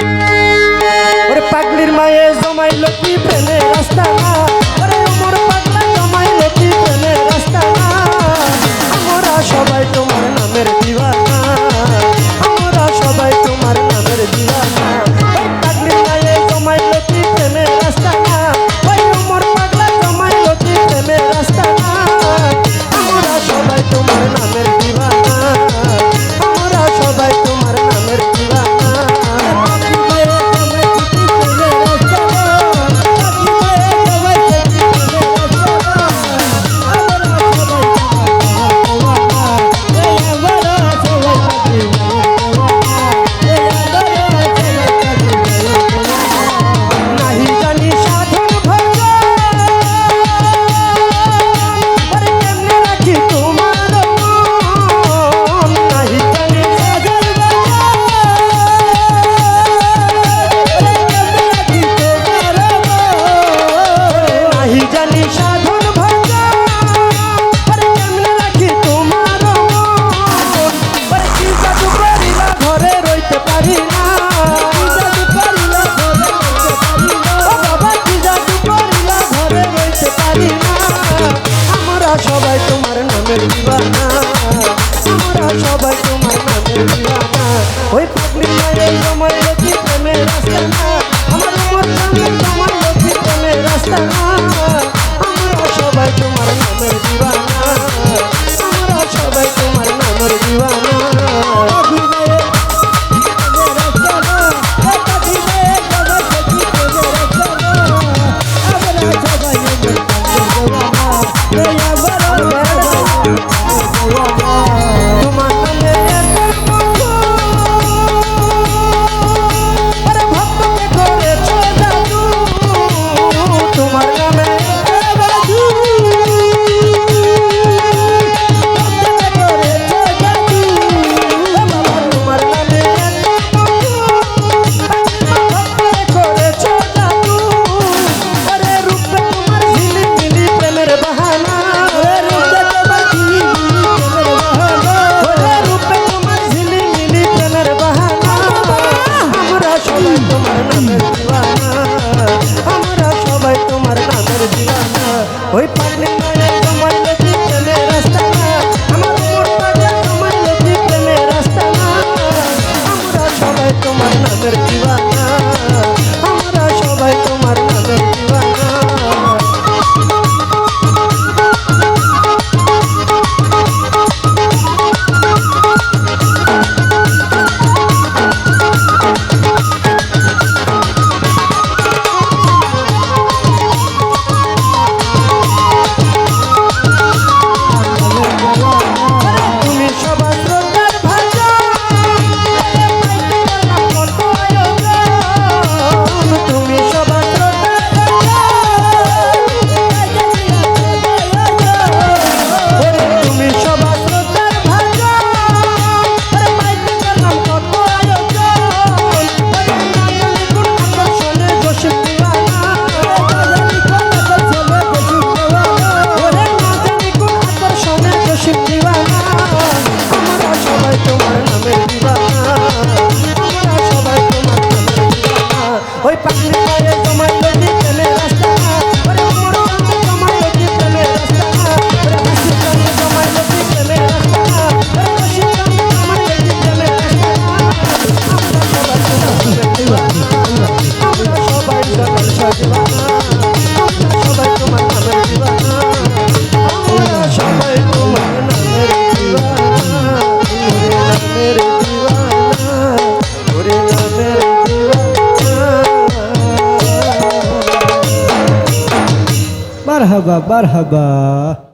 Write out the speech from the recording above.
Música সবাই তোমার নামে দিবানা। আমরা সবাই তোমার নামে দিবানা। ওই নামের দিওয়ানা আমরা সবাই তোমার নামের দিওয়ানা ওই পারলে তোমার নামের দিওয়ানা। marhaba marhaba.